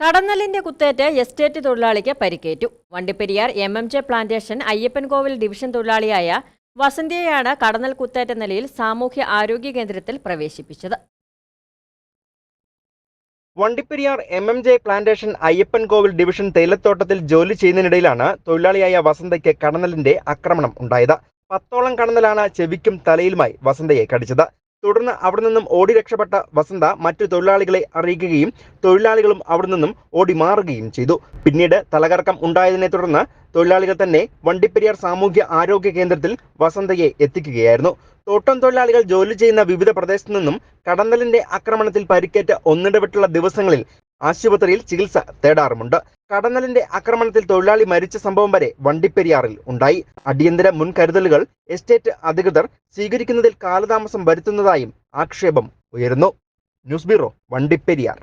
കടന്നലിന്റെ കുത്തേറ്റ് എസ്റ്റേറ്റ് തൊഴിലാളിക്ക് പരിക്കേറ്റു. Vandiperiyar M M J plantation Ayyappankovil division തൊഴിലാളിയായ വസന്തിയെയാണ് കടന്നൽ കുത്തേറ്റ നിലയിൽ സാമൂഹ്യ ആരോഗ്യ കേന്ദ്രത്തിൽ പ്രവേശിപ്പിച്ചത്. Vandiperiyar M M J plantation Ayyappankovil division തേയിലത്തോട്ടത്തിൽ ജോലി ചെയ്യുന്നതിനിടയിലാണ് തൊഴിലാളിയായ വസന്തയ്ക്ക് കടന്നലിന്റെ ആക്രമണം ഉണ്ടായത്. പത്തോളം കടന്നലാണ് ചെവിക്കും തലയിലുമായി വസന്തയെ കടിച്ചത്. തുടർന്ന് അവിടെ നിന്നും ഓടി രക്ഷപ്പെട്ട വസന്ത മറ്റു തൊഴിലാളികളെ അറിയിക്കുകയും തൊഴിലാളികളും അവിടെ നിന്നും ഓടി മാറുകയും ചെയ്തു. പിന്നീട് തലകറക്കം ഉണ്ടായതിനെ തുടർന്ന് തൊഴിലാളികൾ തന്നെ വണ്ടിപ്പെരിയാർ സാമൂഹ്യ ആരോഗ്യ കേന്ദ്രത്തിൽ വസന്തയെ എത്തിക്കുകയായിരുന്നു. തോട്ടം തൊഴിലാളികൾ ജോലി ചെയ്യുന്ന വിവിധ പ്രദേശത്തു നിന്നും കടന്നലിന്റെ ആക്രമണത്തിൽ പരിക്കേറ്റ ഒന്നിടവിട്ടുള്ള ദിവസങ്ങളിൽ ആശുപത്രിയിൽ ചികിത്സ തേടാറുമുണ്ട്. കടന്നലിന്റെ ആക്രമണത്തിൽ തൊഴിലാളി മരിച്ച സംഭവം വരെ വണ്ടിപ്പെരിയാറിൽ ഉണ്ടായി. അടിയന്തര മുൻകരുതലുകൾ എസ്റ്റേറ്റ് അധികൃതർ സ്വീകരിക്കുന്നതിൽ കാലതാമസം വരുത്തുന്നതായും ആക്ഷേപം ഉയരുന്നു. News bureau Vandiperiyar.